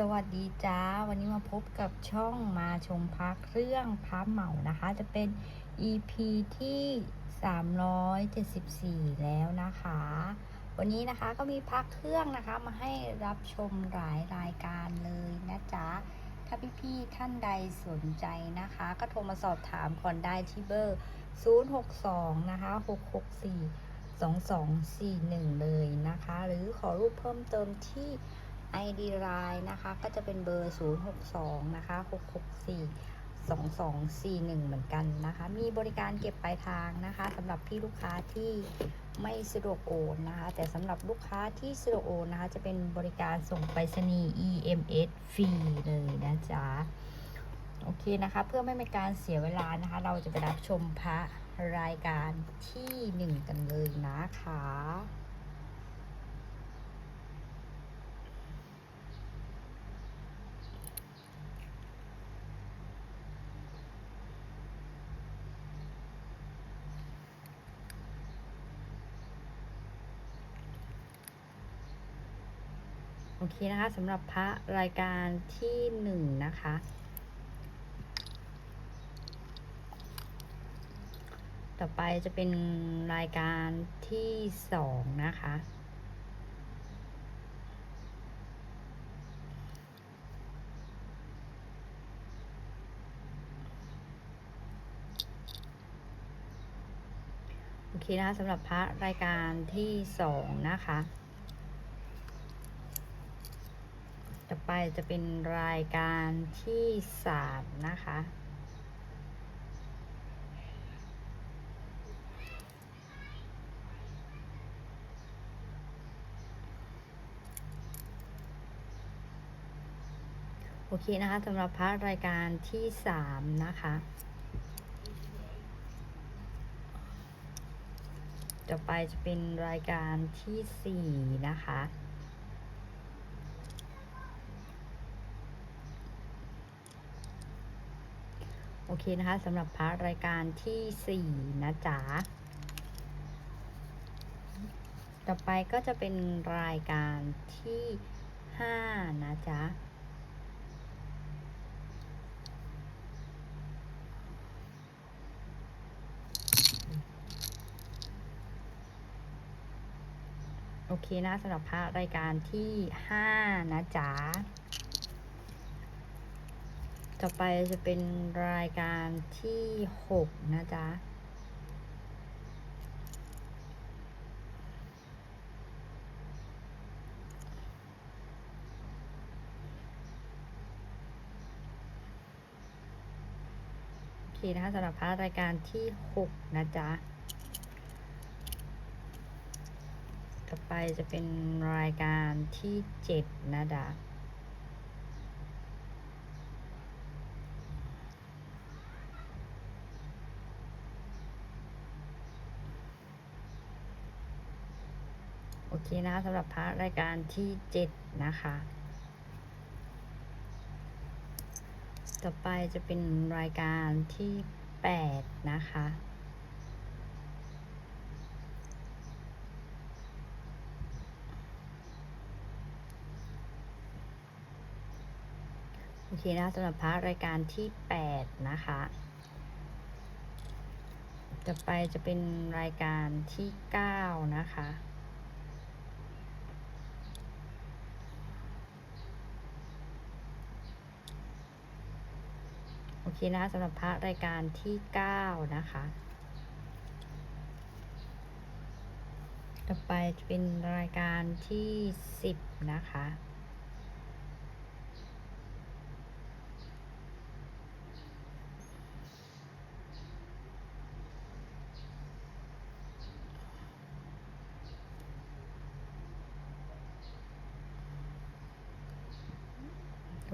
สวัสดีจ้า วันนี้มาพบกับช่องมาชมพักเรื่องพับเหมานะคะ จะเป็น EP ที่ 374 แล้วนะคะ วันนี้นะคะก็มีพักเครื่องนะคะมาให้รับชมหลายรายการเลยนะจ๊ะ ถ้าพี่ๆท่านใดสนใจนะคะ ก็โทรมาสอบถามก่อนได้ที่เบอร์ 062 นะคะ 664 2241 เลยนะคะ หรือขอรูปเพิ่มเติมที่ ID Line นะคะ ก็จะเป็นเบอร์ 062 นะคะ 664 2241 เหมือนกันนะคะ มีบริการเก็บปลายทางนะคะสำหรับพี่ลูกค้าที่ไม่สะดวกโอนนะคะ แต่สำหรับลูกค้าที่สะดวกโอนนะคะ จะเป็นบริการส่งไปรษณีย์ EMS ฟรีเลยนะจ๊ะ โอเคนะคะ เพื่อไม่เป็นการเสียเวลานะคะ เราจะไปรับชมพระรายการที่หนึ่งกันเลยนะคะ อเคนะคะสำหรับพระรายการที่หนึ่งนะคะ ต่อไปจะเป็นรายการที่สองนะคะ โอเคนะคะสำหรับพระรายการที่สองนะคะ ต่อ ไปจะเป็นรายการที่สามนะคะ โอเคนะคะสำหรับพาร์ทรายการที่สามนะคะต่อไปจะเป็นรายการที่สี่นะคะ อเคนะคะสำหรับพาร์ทรายการที่สี่นะจ๊ะ ต่อไปก็จะเป็นรายการที่ห้านะจ๊ะ โอเคนะสำหรับพระรายการที่ห้านะจ๊ะ ต่อไปจะเป็นรายการที่หกนะจ๊ะ โอเคนะคะสำหรับพาระรายการที่หกนะจ๊ะ ต่อไปจะเป็นรายการที่เจ็ดนะจ๊ะ เคนะสำหรับพระรายการที่เจ็ดนะคะ ต่อไปจะเป็นรายการที่แปดนะคะโอเคนะสำหรับพระรายการที่แปดนะคะต่อไปจะเป็นรายการที่เก้านะคะ เคนะสำหรับพระรายการที่เก้านะคะ ต่อไปจะเป็นรายการที่สิบนะคะ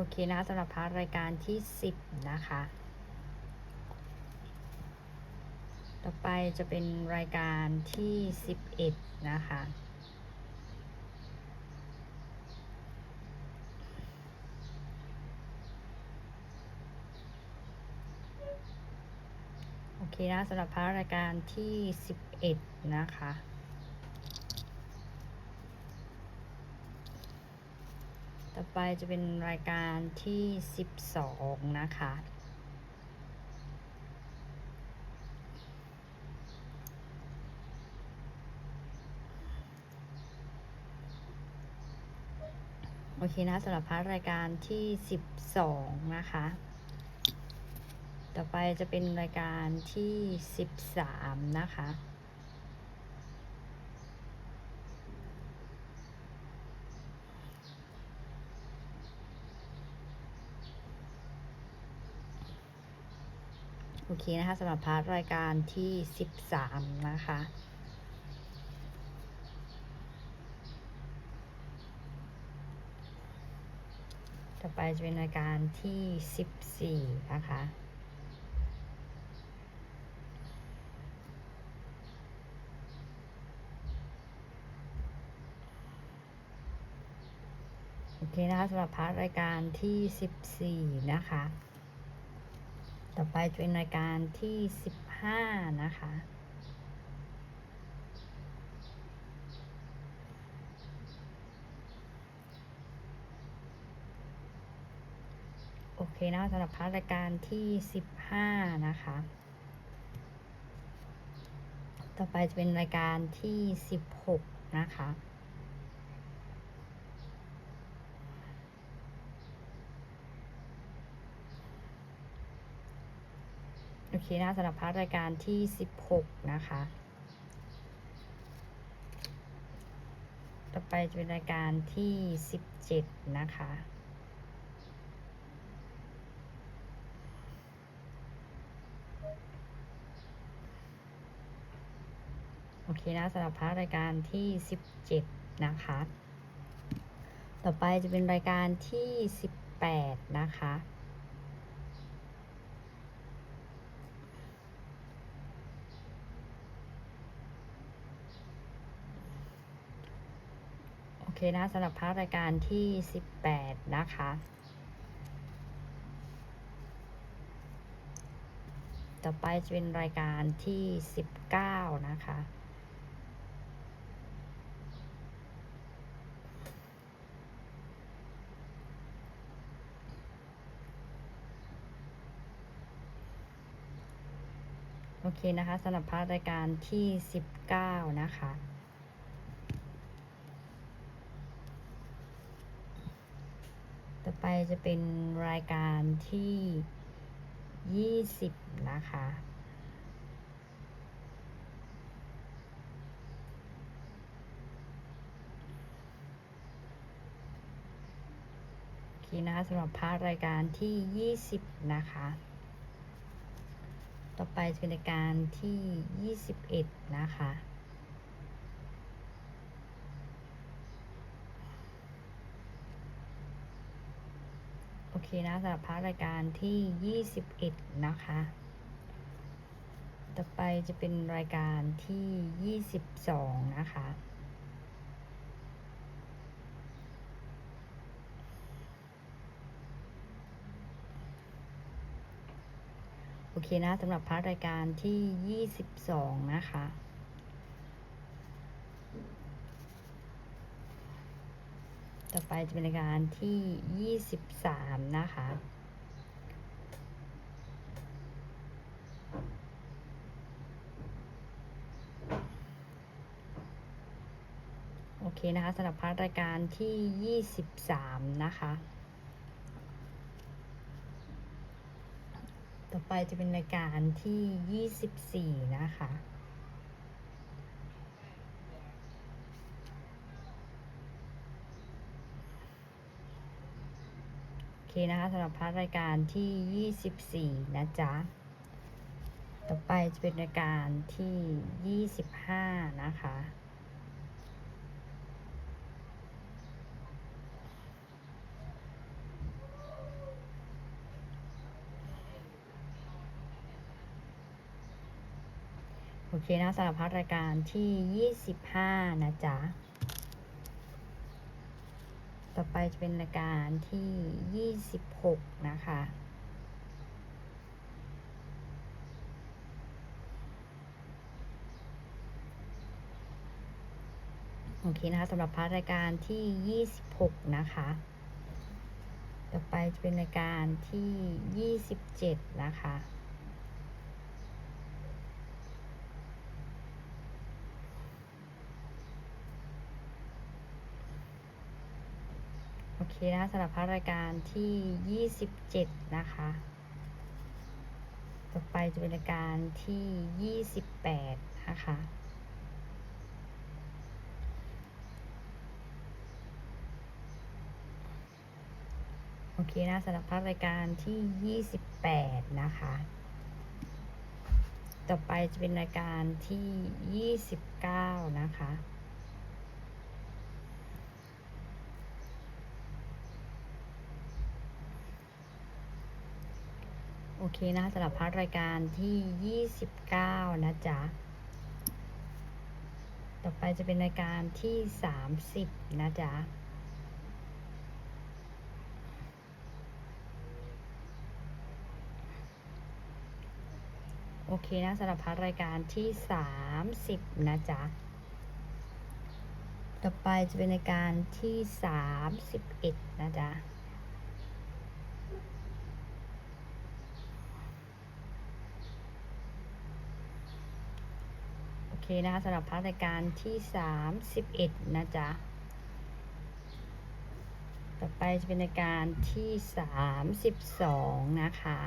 โอเคนะสำหรับพาร์ทรายการที่ 10 นะคะ ต่อ ไปจะเป็นรายการที่ 11 นะคะ โอเคนะสำหรับพาร์ทรายการที่ 11 นะคะต่อไปจะเป็นรายการที่สิบสองนะคะ เคนะสำหรับพาร์ทรายการที่สิบสองนะคะ ต่อไปจะเป็นรายการที่สิบสามนะคะโอเคนะคะสำหรับพาร์ทรายการที่สิบสามนะคะ ต่อไปจะเป็นรายการที่สิบสี่นะคะโอเคนะคะสำหรับพาร์ทรายการที่สิบสี่นะคะ ต่อไปจะเป็นรายการที่สิบห้านะคะ เคนะสำหรับพาร์ทรายการที่สิบห้านะคะ ต่อไปจะเป็นรายการที่สิบหกนะคะโอเคนะสำหรับพาร์ทรายการที่สิบหกนะคะ ต่อไปจะเป็นรายการที่สิบเจ็ดนะคะ โอเคนะสำหรับพาร์ทรายการที่สิบเจ็ดนะคะ ต่อไปจะเป็นรายการที่สิบแปดนะคะ โอเคนะสำหรับพาร์ทรายการที่สิบแปดนะคะต่อไปจะเป็นรายการที่สิบเก้านะคะ เคนะคะสำหรับพาร์ทรายการที่สิบเก้านะคะ ต่อไปจะเป็นรายการที่ยี่สิบนะคะโอเคนะคะสำหรับพาร์ทรายการที่ยี่สิบนะคะ ต่อไปจะเป็นรายการที่ยี่สิบเอ็ดนะคะ โอเคนะสำหรับพาร์ทรายการที่ยี่สิบเอ็ดนะคะ ต่อไปจะเป็นรายการที่ยี่สิบสองนะคะ เคนะสำหรับพาร์ทรายการที่ยี่สิบสองนะคะ ต่อไปจะเป็นรายการที่ยี่สิบสามนะคะโอเคนะคะสำหรับพาร์ทรายการที่ยี่สิบสามนะคะ ต่อไปจะเป็นรายการที่ยี่สิบสี่นะคะ โอเคนะคะสำหรับพาร์ทรายการที่ 24 นะจ๊ะ ต่อไปจะเป็นรายการที่ 25 นะคะ โอเคนะสำหรับพาร์ทรายการที่ 25 นะจ๊ะ ต่อไปจะเป็นรายการที่ 26 นะคะ โอเคนะคะสำหรับพาร์ทรายการที่ 26 นะคะ ต่อไปจะเป็นรายการที่ 27 นะคะ เคนะสำหรับพักรายการที่ 27 นะคะ ต่อไปจะเป็นรายการที่ 28 นะคะโอเคนะสำหรับพักรายการที่ 28 นะคะ ต่อไปจะเป็นรายการที่ 29 นะคะ โอเคนะสำหรับพักรายการที่ 29 นะจ๊ะ ต่อไปจะเป็นรายการที่ 30 นะจ๊ะโอเคนะสำหรับพักรายการที่ 30 นะจ๊ะ ต่อไปจะเป็นรายการที่ 31 นะจ๊ะ โอเค นะคะสำหรับพักรายการที่ 31 นะจ๊ะ ต่อไปจะเป็นรายการที่ 32 นะคะ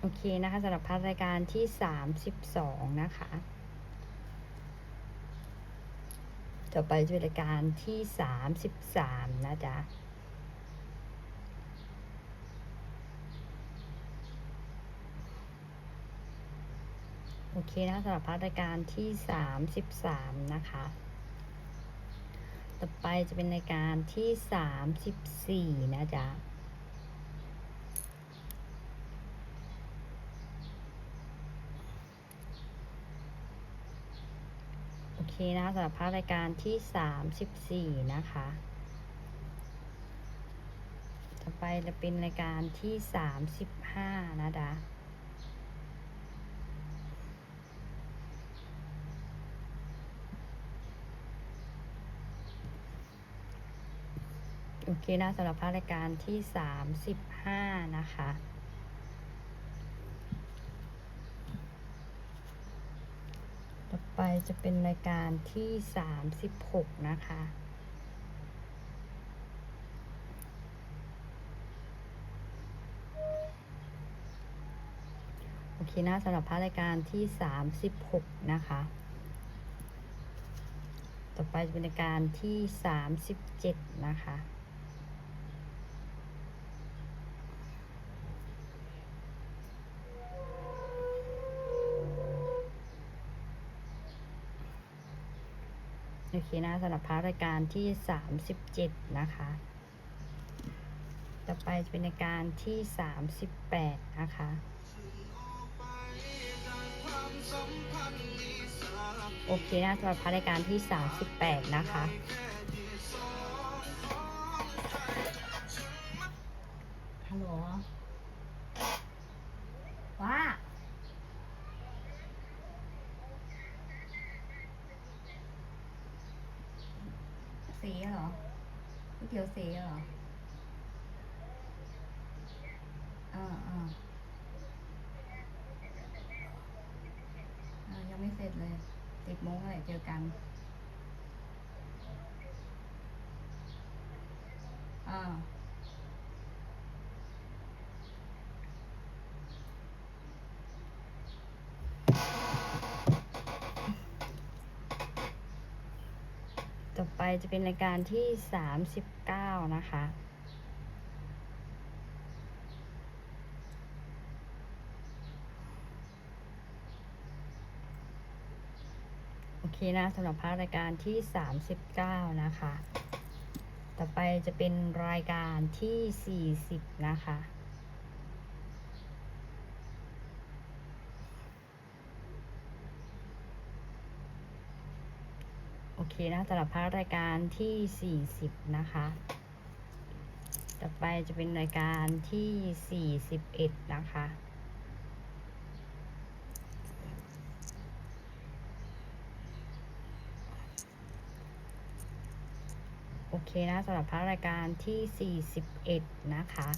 โอเคนะคะสำหรับพักรายการที่ 32 นะคะ ต่อไปจะเป็นรายการที่ 33 นะจ๊ะ โอเคนะสำหรับพักรายการที่33นะคะ ต่อไปจะเป็นรายการที่34นะจ๊ะโอเคนะสำหรับพักรายการที่34นะคะ ต่อไปจะเป็นรายการที่35นะจ๊ะ โอเคนะสำหรับภาครายการที่ 35 นะคะ ต่อไปจะเป็นรายการที่ 36 นะคะ โอเคนะสำหรับภาครายการที่ 36 นะคะ ต่อไปจะเป็นรายการที่ 37 นะคะ โอเคนะสำหรับพาร์ทรายการที่ 37 นะคะ ต่อไปจะเป็นรายการที่ 38 นะคะโอเคนะสำหรับพาร์ทรายการที่ 38 นะคะ เสียเหรอก๋วยเตี๋ยวเสียเหรออ่าอ่ายังไม่เสร็จเลยสิบโมงอะไรเจอกันอ่า ไปจะเป็นรายการที่ 39 นะคะ โอเคนะสำหรับภาครายการที่ 39 นะคะ ต่อไปจะเป็นรายการที่ 40 นะคะ เคนะสำหรับพระรายการที่ 40 นะคะ ต่อไปจะเป็นรายการที่ 41 นะคะโอเคนะสำหรับพระรายการที่ 41 นะคะ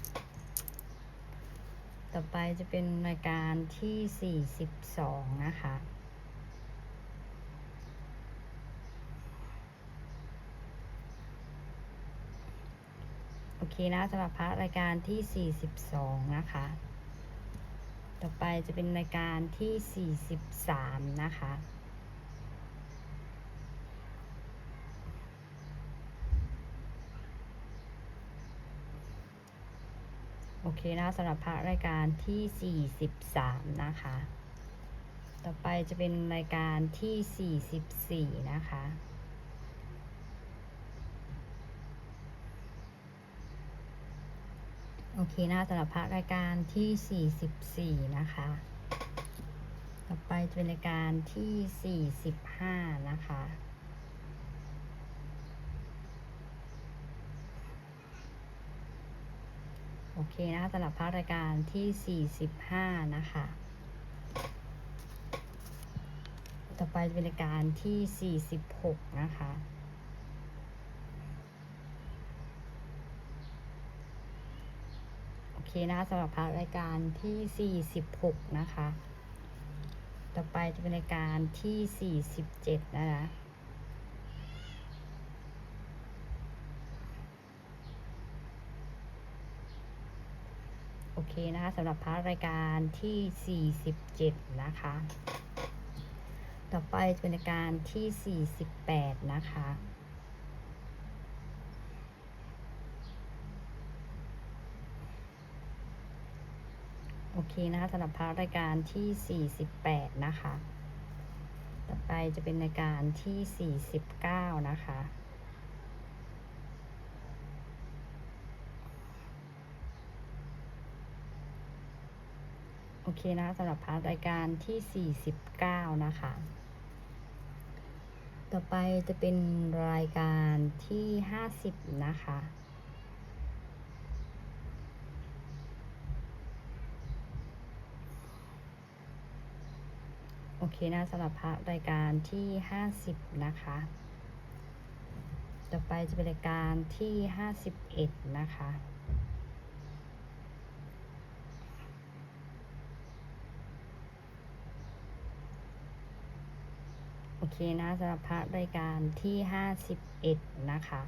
ต่อไปจะเป็นรายการที่ 42 นะคะ อเคนะสำหรับพระรายการที่ 42 นะคะ ต่อไปจะเป็นรายการที่ 43 นะคะโอเคนะสำหรับพระรายการที่ 43 นะคะ ต่อไปจะเป็นรายการที่ 44 นะคะ โอเคนะสำหรับพระรายการที่ 44 นะคะ ต่อไปจะเป็นรายการที่ 45 นะคะโอเคนะคะสำหรับพระรายการที่ 45 นะคะ ต่อไปเป็นรายการที่ 46 นะคะ โอเค นะคะสำหรับพระรายการที่ 46 นะคะ ต่อไปจะเป็นรายการที่ 47 นะคะโอเคนะคะสำหรับพระรายการที่ 47 นะคะ ต่อไปจะเป็นรายการที่ 48 นะคะ โอเคนะคะสำหรับพาระรายการที่ 48 นะคะ ต่อไปจะเป็นรายการที่ 49 นะคะโอเคนะสำหรับพาร์ทรายการที่ 49 นะคะ ต่อไปจะเป็นรายการที่ 50 นะคะ อเคนะสำหรับพร์ทรายการที่50นะคะ ต่อไปจะเป็นรายการที่51นะคะโอเคนะสำหรับพระรายการที่51นะคะ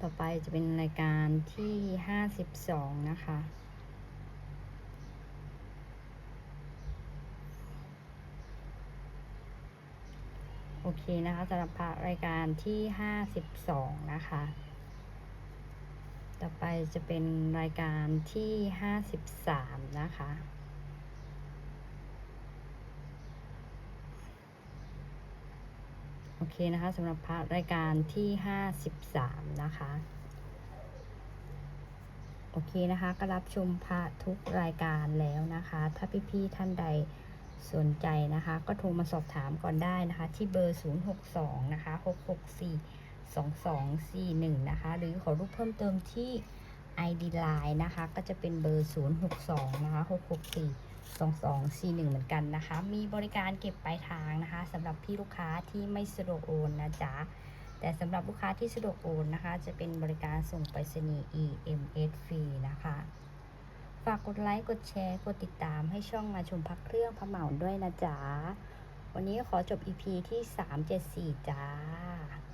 ต่อไปจะเป็นรายการที่52นะคะ โอเคนะคะสำหรับพระรายการที่52นะคะ ต่อไปจะเป็นรายการที่53นะคะโอเคนะคะสำหรับพระรายการที่53นะคะโอเคนะคะ ก็รับชมพระทุกรายการแล้วนะคะ ถ้าพี่ๆท่านใด สนใจนะคะก็โทรมาสอบถามก่อนได้นะคะ ที่เบอร์ 062 นะคะ 664 2241 นะคะ หรือขอรูปเพิ่มเติมที่ ID Line นะคะ ก็จะเป็นเบอร์ 062 นะคะ 664 2241 เหมือนกันนะคะ มีบริการเก็บปลายทางนะคะสำหรับพี่ลูกค้าที่ไม่สะดวกโอนนะจ๊ะ แต่สำหรับลูกค้าที่สะดวกโอนนะคะ จะเป็นบริการส่งไปรษณีย์ EMS ฟรีนะคะ ฝากกดไลค์ กดแชร์ กดติดตามให้ช่องมาชมพักเครื่องพระเหมาด้วยนะจ๊ะ วันนี้ขอจบ EP ที่ 374 จ้า